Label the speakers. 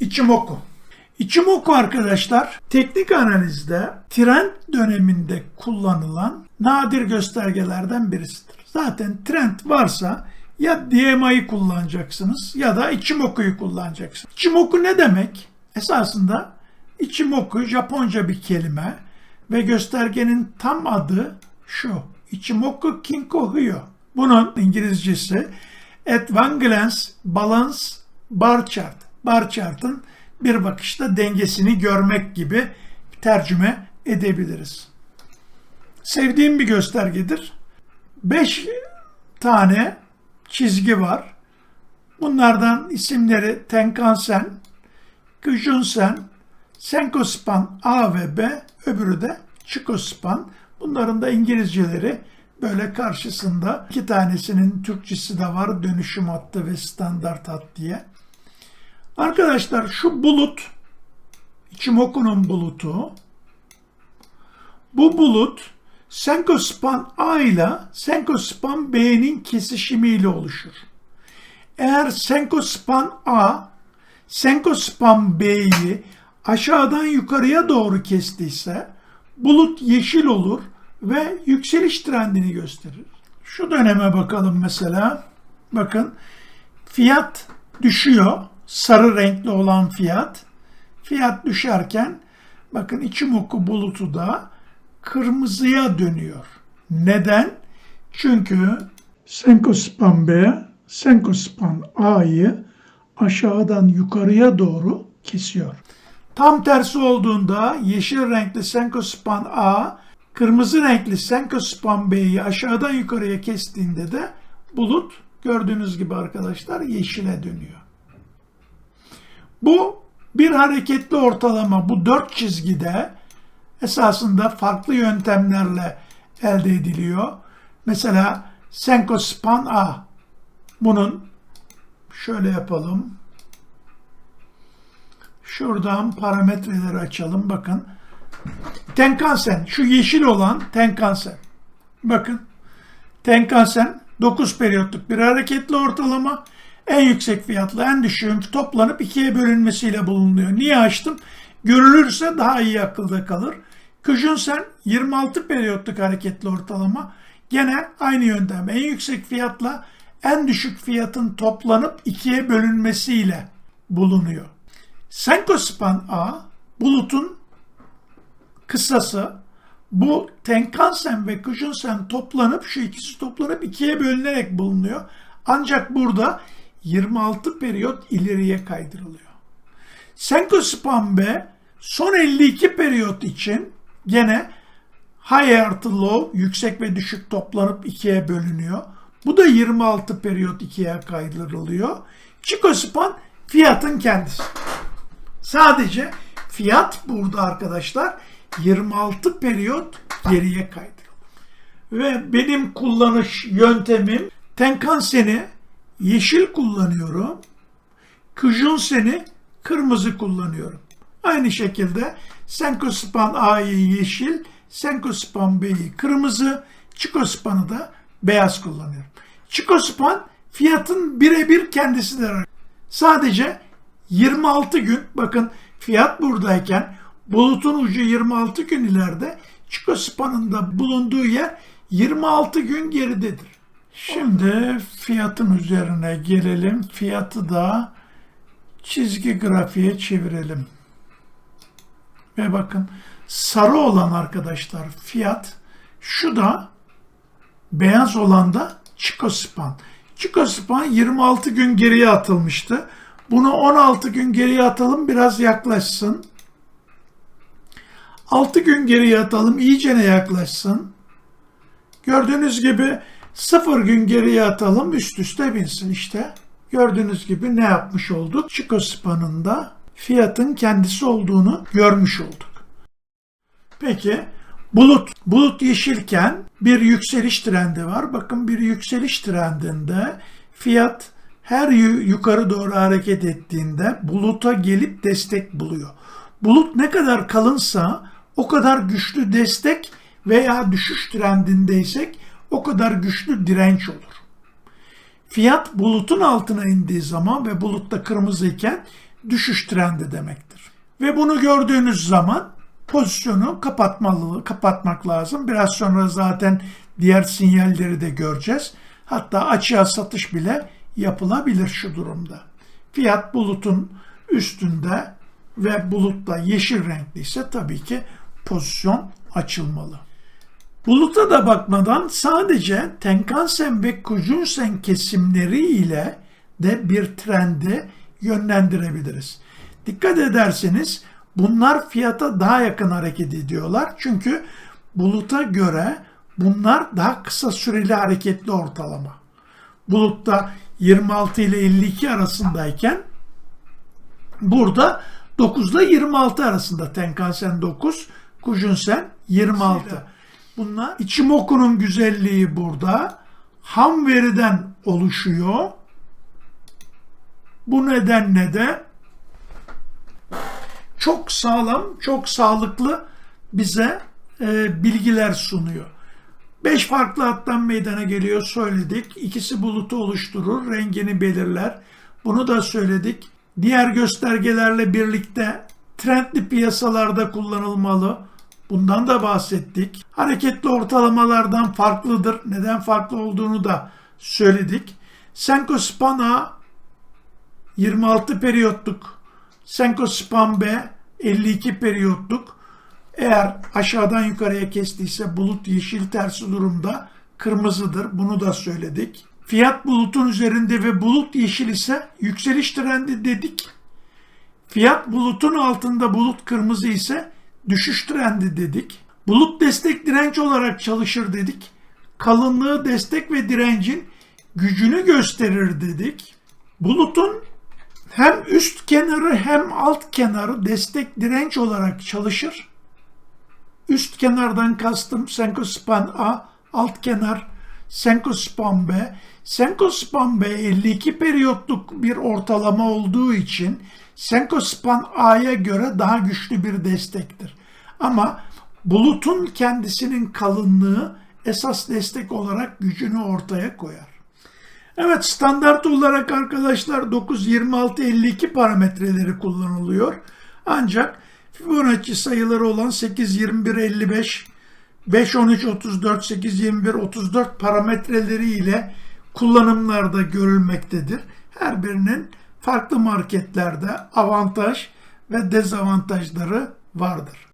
Speaker 1: Ichimoku. Ichimoku arkadaşlar teknik analizde trend döneminde kullanılan nadir göstergelerden birisidir. Zaten trend varsa ya DMA'yı kullanacaksınız ya da Ichimoku'yu kullanacaksınız. Ichimoku ne demek? Esasında Ichimoku Japonca bir kelime ve göstergenin tam adı şu. Ichimoku Kinko Hyo. Bunun İngilizcesi At One Glance Balance Bar Chart. Bar chart'ın bir bakışta dengesini görmek gibi tercüme edebiliriz. Sevdiğim bir göstergedir. 5 tane çizgi var. Bunlardan isimleri Tenkan-sen, Kijun-sen, Senko-span A ve B, öbürü de Chico-span. Bunların da İngilizceleri böyle karşısında iki tanesinin Türkçesi de var. Dönüşüm hattı ve standart hat diye. Arkadaşlar şu bulut, Ichimoku'nun bulutu, bu bulut Senkospan A ile Senkospan B'nin kesişimiyle oluşur. Eğer Senkospan A, Senkospan B'yi aşağıdan yukarıya doğru kestiyse bulut yeşil olur ve yükseliş trendini gösterir. Şu döneme bakalım mesela. Bakın fiyat düşüyor. Sarı renkli olan fiyat. Fiyat düşerken bakın Ichimoku bulutu da kırmızıya dönüyor. Neden? Çünkü Senkospan B, Senkospan A'yı aşağıdan yukarıya doğru kesiyor. Tam tersi olduğunda yeşil renkli Senkospan A, kırmızı renkli Senkospan B'yi aşağıdan yukarıya kestiğinde de bulut gördüğünüz gibi arkadaşlar yeşile dönüyor. Bu bir hareketli ortalama bu dört çizgide esasında farklı yöntemlerle elde ediliyor. Mesela Senkospan A. Bunun şöyle yapalım. Şuradan parametreleri açalım. Bakın. Tenkansen. Şu yeşil olan Tenkansen. Bakın. Tenkansen 9 periyotluk bir hareketli ortalama. En yüksek fiyatla en düşüğün toplanıp ikiye bölünmesiyle bulunuyor. Niye açtım? Görülürse daha iyi akılda kalır. Küjünsen 26 periyotluk hareketli ortalama. Gene aynı yöntem. En yüksek fiyatla en düşük fiyatın toplanıp ikiye bölünmesiyle bulunuyor. Senkospan A bulutun kısası bu Tenkan-sen ve Kujun-sen toplanıp şu ikisi toplanıp ikiye bölünerek bulunuyor. Ancak burada 26 periyot ileriye kaydırılıyor. Senkospan B son 52 periyot için gene high artı low yüksek ve düşük toplanıp ikiye bölünüyor. Bu da 26 periyot ikiye kaydırılıyor. Çikospan fiyatın kendisi. Sadece fiyat burada arkadaşlar 26 periyot geriye kaydırılıyor. Ve benim kullanış yöntemim Tenkan-sen'i yeşil kullanıyorum. Kijun-sen'i kırmızı kullanıyorum. Aynı şekilde Senkospan A'yı yeşil, Senkospan B'yi kırmızı, Çikospan'ı da beyaz kullanıyorum. Çikospan fiyatın birebir kendisidir. Sadece 26 gün bakın fiyat buradayken bulutun ucu 26 gün ileride Çikospan'ın da bulunduğu yer 26 gün geridedir. Şimdi fiyatın üzerine gelelim. Fiyatı da çizgi grafiğe çevirelim. Ve bakın sarı olan arkadaşlar fiyat şu da beyaz olan da Çikospan. Çikospan 26 gün geriye atılmıştı. Bunu 16 gün geriye atalım biraz yaklaşsın. 6 gün geriye atalım iyice ne yaklaşsın. Gördüğünüz gibi 0 gün geriye atalım üst üste binsin işte. Gördüğünüz gibi ne yapmış olduk? Çikospan'ın da fiyatın kendisi olduğunu görmüş olduk. Peki bulut bulut yeşilken bir yükseliş trendi var. Bakın bir yükseliş trendinde fiyat her yukarı doğru hareket ettiğinde buluta gelip destek buluyor. Bulut ne kadar kalınsa o kadar güçlü destek veya düşüş trendindeysek o kadar güçlü direnç olur. Fiyat bulutun altına indiği zaman ve bulutta kırmızı iken düşüş trendi demektir. Ve bunu gördüğünüz zaman pozisyonu kapatmalı, kapatmak lazım. Biraz sonra zaten diğer sinyalleri de göreceğiz. Hatta açığa satış bile yapılabilir şu durumda. Fiyat bulutun üstünde ve bulutta yeşil renkliyse tabii ki pozisyon açılmalı. Buluta da bakmadan sadece Tenkan-sen ve Kujun-sen kesimleri ile de bir trendi yönlendirebiliriz. Dikkat ederseniz bunlar fiyata daha yakın hareket ediyorlar. Çünkü buluta göre bunlar daha kısa süreli hareketli ortalama. Bulutta 26 ile 52 arasındayken burada 9 ile 26 arasında Tenkan-sen 9, Kujun-sen 26. Bunlar Ichimoku'nun güzelliği burada. Ham veriden oluşuyor. Bu nedenle de çok sağlam, çok sağlıklı bize e, bilgiler sunuyor. Beş farklı hattan meydana geliyor söyledik. İkisi bulutu oluşturur, rengini belirler. Bunu da söyledik. Diğer göstergelerle birlikte trendli piyasalarda kullanılmalı. Bundan da bahsettik. Hareketli ortalamalardan farklıdır. Neden farklı olduğunu da söyledik. Senko Span A 26 periyotluk. Senko Span B 52 periyotluk. Eğer aşağıdan yukarıya kestiyse bulut yeşil tersi durumda kırmızıdır. Bunu da söyledik. Fiyat bulutun üzerinde ve bulut yeşil ise yükseliş trendi dedik. Fiyat bulutun altında bulut kırmızı ise düşüş trendi dedik. Bulut destek direnç olarak çalışır dedik. Kalınlığı destek ve direncin gücünü gösterir dedik. Bulutun hem üst kenarı hem alt kenarı destek direnç olarak çalışır. Üst kenardan kastım Senkospan A, alt kenar Senkospan B. Senkospan B 52 periyotluk bir ortalama olduğu için Senkospan A'ya göre daha güçlü bir destektir. Ama bulutun kendisinin kalınlığı esas destek olarak gücünü ortaya koyar. Evet standart olarak arkadaşlar 9, 26, 52 parametreleri kullanılıyor. Ancak Fibonacci sayıları olan 8, 21, 55, 5, 13, 34, 8, 21, 34 parametreleri ile kullanımlarda görülmektedir. Her birinin farklı marketlerde avantaj ve dezavantajları vardır.